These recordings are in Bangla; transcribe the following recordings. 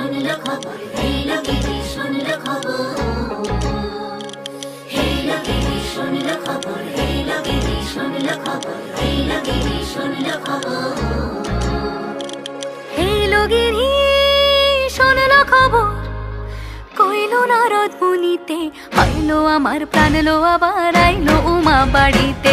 শুনলো খবর, এই লোকেরই শুনলো খবর। এই লোকেরই শুনলো খবর, এই লোকেরই শুনলো আমার প্রাণ লো আবার, আইলো উমা বাড়িতে।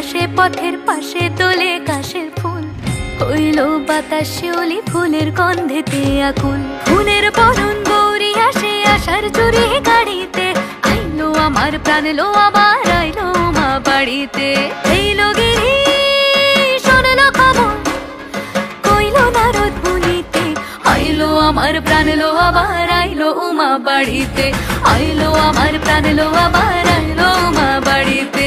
আসে পথের পাশে তোলে কাশের ফুল। হইল বাতাস শিউলি ফুলের গন্ধেতে আকুল ফুলের বরণ গৌরী আসে আসার চুরি গাড়িতে। আইলো আমার প্রাণ লো আবার আইলো মা বাড়িতে। এই লগেরই শোনলো খবর, কইলো নারদ মুনিতে। আইলো আমার প্রাণ লো আবার আইলো উমা বাড়িতে। আইলো আমার প্রাণ লো আবার আইলো উমা বাড়িতে।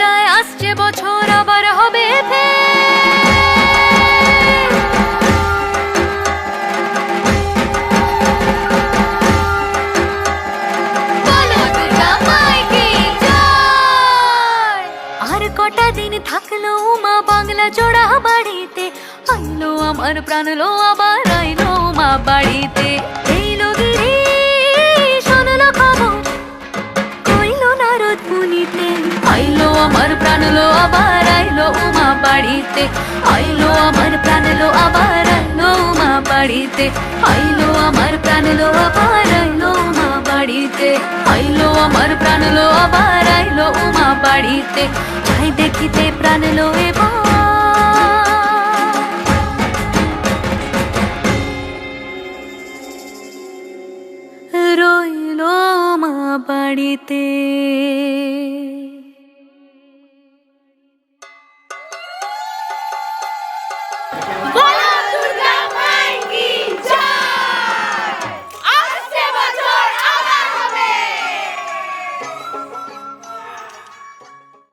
যায়, আসছে বছর, আবার হবে। আর কটা দিন থাকল মা বাংলা জোড়া বাড়িতে আইলো আমার প্রাণ লো আবার, আইলো মা বাড়িতে এইলো গিরি আমার প্রাণ লো, আবার আইলো উমা বাড়িতে। আইলো আমার প্রাণ লো, আবার আইলো উমা বাড়িতে। আইলো আমার প্রাণ লো, আবার আইলো উমা বাড়িতে। আইলো আমার প্রাণ লো, আবার আইলো উমা বাড়িতে। যাই দেখিতে প্রাণ লো এবার রইল মা বাড়িতে।